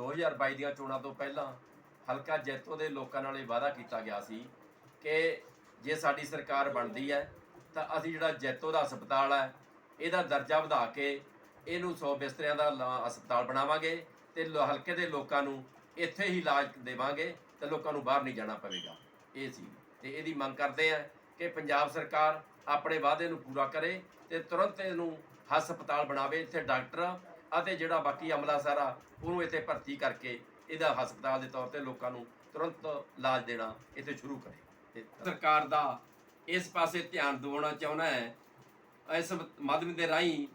2022 ਦੀਆਂ ਚੋਣਾਂ ਤੋਂ ਪਹਿਲਾਂ ਹਲਕਾ ਜੈਤੋ ਦੇ ਲੋਕਾਂ ਨਾਲ ਇਹ ਵਾਅਦਾ ਕੀਤਾ ਗਿਆ ਸੀ ਕਿ ਜੇ ਸਾਡੀ ਸਰਕਾਰ ਬਣਦੀ ਹੈ, ਤਾਂ ਅਸੀਂ ਜਿਹੜਾ ਜੈਤੋ ਦਾ ਹਸਪਤਾਲ ਹੈ, ਇਹਦਾ ਦਰਜਾ ਵਧਾ ਕੇ ਇਹਨੂੰ 100 ਬਿਸਤਰਿਆਂ ਦਾ ਲਾ- ਹਸਪਤਾਲ ਬਣਾਵਾਂਗੇ ਤੇ ਲੋ- ਹਲਕੇ ਦੇ ਲੋਕਾਂ ਨੂੰ ਇੱਥੇ ਹੀ ਇਲਾਜ ਦੇਵਾਂਗੇ ਤੇ ਲੋਕਾਂ ਨੂੰ ਬਾਹਰ ਨਹੀਂ ਜਾਣਾ ਪਵੇਗਾ। ਇਹ ਸੀ। ਤੇ ਇਹਦੀ ਮੰਗ ਕਰਦੇ ਆ ਕਿ ਪੰਜਾਬ ਸਰਕਾਰ ਆਪਣੇ ਵਾਅਦੇ ਨੂੰ ਪੂਰਾ ਕਰੇ ਤੇ ਤੁਰੰਤ ਇਹਨੂੰ ਹਸਪਤਾਲ ਬਣਾਵੇ, ਇੱਥੇ ਡਾਕਟਰ ਅਤੇ ਜਿਹੜਾ ਬਾਕੀ ਅਮਲਾ ਸਾਰਾ, ਉਹਨੂੰ ਇੱਥੇ ਭਰਤੀ ਕਰਕੇ ਇਹਦਾ ਹਸਪਤਾਲ ਦੇ ਤੌਰ ਤੇ ਲੋਕਾਂ ਨੂੰ ਤੁਰੰਤ ਇਲਾਜ ਦੇਣਾ ਇੱਥੇ ਸ਼ੁਰੂ ਕਰੇ। ਸਰਕਾਰ ਦਾ ਇਸ ਪਾਸੇ ਧਿਆਨ ਦਿਵਾਉਣਾ ਚਾਹੁੰਦਾ ਹੈ, ਇਸ ਮਾਧਿਅਮ ਦੇ ਰਾਹੀਂ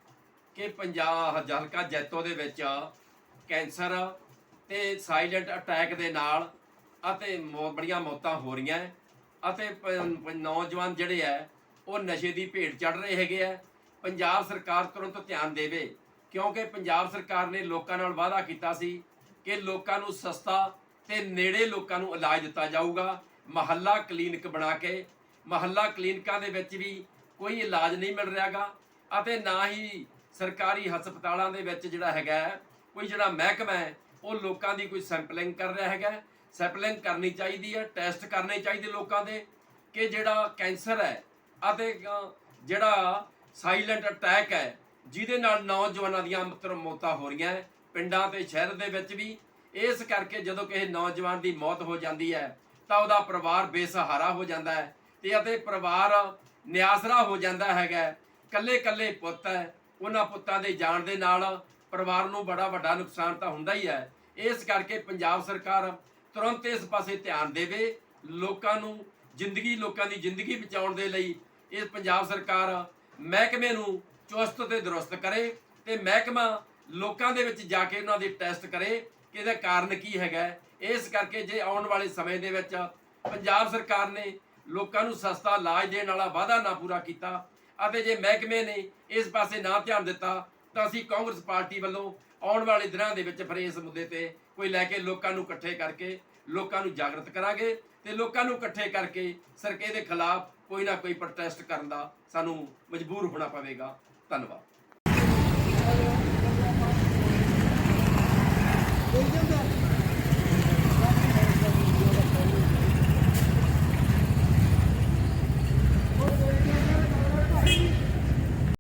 ਕਿ ਪੰਜਾਬ ਹਲਕਾ ਜੈਤੋ ਦੇ ਵਿੱਚ ਕੈਂਸਰ ਤੇ ਸਾਇਲੈਂਟ ਅਟੈਕ ਦੇ ਨਾਲ ਅਤੇ ਮੌ- ਬੜੀਆਂ ਮੌਤਾਂ ਹੋ ਰਹੀਆਂ ਅਤੇ ਪ- ਨੌਜਵਾਨ ਜਿਹੜੇ ਹੈ, ਉਹ ਨਸ਼ੇ ਦੀ ਭੇਟ ਚੜ ਰਹੇ ਹੈਗੇ ਆ ਪੰਜਾਬ ਸਰਕਾਰ ਤੁਰੰਤ ਧਿਆਨ ਦੇਵੇ ਕਿਉਂਕਿ ਪੰਜਾਬ ਸਰਕਾਰ ਨੇ ਲੋਕਾਂ ਨਾਲ ਵਾਅਦਾ ਕੀਤਾ ਸੀ ਕਿ ਲੋਕਾਂ ਨੂੰ ਸਸਤਾ ਤੇ ਨੇੜੇ ਲੋਕਾਂ ਨੂੰ ਇਲਾਜ ਦਿੱਤਾ ਜਾਊਗਾ। ਮਹੱਲਾ ਕਲੀਨਿਕ ਬਣਾ ਕੇ ਮਹੱਲਾ ਕਲੀਨਿਕਾਂ ਦੇ ਵਿੱਚ ਵੀ ਕੋਈ ਇਲਾਜ ਨਹੀਂ ਮਿਲ ਰਿਹਾਗਾ ਅਤੇ ਨਾ ਹੀ ਸਰਕਾਰੀ ਹਸਪਤਾਲਾਂ ਦੇ ਵਿੱਚ ਜਿਹੜਾ ਹੈਗਾ ਹੈ, ਕੋਈ ਜਿਹੜਾ ਮਹਿਕਮਾ ਹੈ ਉਹ ਲੋਕਾਂ ਦੀ ਕੋਈ ਸੈਂਪਲਿੰਗ ਕਰ ਰਿਹਾ ਹੈਗਾ। ਸੈਂਪਲਿੰਗ ਕਰਨੀ ਚਾਹੀਦੀ ਹੈ ਟੈਸਟ ਕਰਨੇ ਚਾਹੀਦੇ ਲੋਕਾਂ ਦੇ ਕਿ ਜਿਹੜਾ ਕੈਂਸਰ ਹੈ ਅਤੇ ਜਿਹੜਾ ਸਾਇਲੈਂਟ ਅਟੈਕ ਹੈ ਜਿਹਦੇ ਨਾਲ ਨੌਜਵਾਨਾਂ ਦੀਆਂ ਮਤਲਬ ਮੌਤਾਂ ਹੋ ਰਹੀਆਂ ਪਿੰਡਾਂ ਤੇ ਸ਼ਹਿਰ ਦੇ ਵਿੱਚ ਵੀ। ਇਸ ਕਰਕੇ ਜਦੋਂ ਕਿਸੇ ਨੌਜਵਾਨ ਦੀ ਮੌਤ ਹੋ ਜਾਂਦੀ ਹੈ, ਤਾਂ ਉਹਦਾ ਪਰਿਵਾਰ ਬੇਸਹਾਰਾ ਹੋ ਜਾਂਦਾ ਹੈ ਤੇ ਅਤੇ ਪਰਿਵਾਰ ਨਿਆਸਰਾ ਹੋ ਜਾਂਦਾ ਹੈਗਾ ਕੱਲੇ ਕੱਲੇ ਪੁੱਤ ਹੈ, ਉਹਨਾਂ ਪੁੱਤਾਂ ਦੇ ਜਾਣ ਦੇ ਨਾਲ ਪਰਿਵਾਰ ਨੂੰ ਬੜਾ ਵੱਡਾ ਨੁਕਸਾਨ ਤਾਂ ਹੁੰਦਾ ਹੀ ਹੈ। ਇਸ ਕਰਕੇ ਪੰਜਾਬ ਸਰਕਾਰ ਤੁਰੰਤ ਇਸ ਪਾਸੇ ਧਿਆਨ ਦੇਵੇ, ਲੋਕਾਂ ਨੂੰ, ਜ਼ਿੰਦਗੀ, ਲੋਕਾਂ ਦੀ ਜ਼ਿੰਦਗੀ ਬਚਾਉਣ ਦੇ ਲਈ। ਇਹ ਪੰਜਾਬ ਸਰਕਾਰ ਮਹਿਕਮੇ ਨੂੰ ਚੁਸਤ ਤੇ ਦਰੁਸਤ ਕਰੇ ਤੇ ਮਹਿਕਮਾ ਲੋਕਾਂ ਦੇ ਵਿੱਚ ਜਾ ਕੇ ਉਹਨਾਂ ਦੀ ਟੈਸਟ ਕਰੇ ਕਿ ਇਹਦਾ ਕਾਰਨ ਕੀ ਹੈਗਾ ਇਸ ਕਰਕੇ ਜੇ ਆਉਣ ਵਾਲੇ ਸਮੇਂ ਦੇ ਵਿੱਚ ਪੰਜਾਬ ਸਰਕਾਰ ਨੇ ਲੋਕਾਂ ਨੂੰ ਸਸਤਾ ਇਲਾਜ ਦੇਣ ਵਾਲਾ ਵਾਅਦਾ ਨਾ ਪੂਰਾ ਕੀਤਾ ਅਤੇ ਜੇ ਮਹਿਕਮੇ ਨੇ ਇਸ ਪਾਸੇ ਨਾ ਧਿਆਨ ਦਿੱਤਾ, ਤਾਂ ਅਸੀਂ ਕਾਂਗਰਸ ਪਾਰਟੀ ਵੱਲੋਂ ਆਉਣ ਵਾਲੇ ਦਿਨਾਂ ਦੇ ਵਿੱਚ ਫਿਰ ਇਸ ਮੁੱਦੇ ਤੇ ਕੋਈ ਲੈ ਕੇ ਲੋਕਾਂ ਨੂੰ ਇਕੱਠੇ ਕਰਕੇ, ਲੋਕਾਂ ਨੂੰ ਜਾਗਰਤ ਕਰਾਂਗੇ ਤੇ ਲੋਕਾਂ ਨੂੰ ਇਕੱਠੇ ਕਰਕੇ ਸਰਕੇ ਦੇ ਖਿਲਾਫ ਕੋਈ ਨਾ ਕੋਈ ਪ੍ਰੋਟੈਸਟ ਕਰਨ ਦਾ ਸਾਨੂੰ ਮਜਬੂਰ ਹੋਣਾ ਪਵੇਗਾ। ਧੰਨਵਾਦ।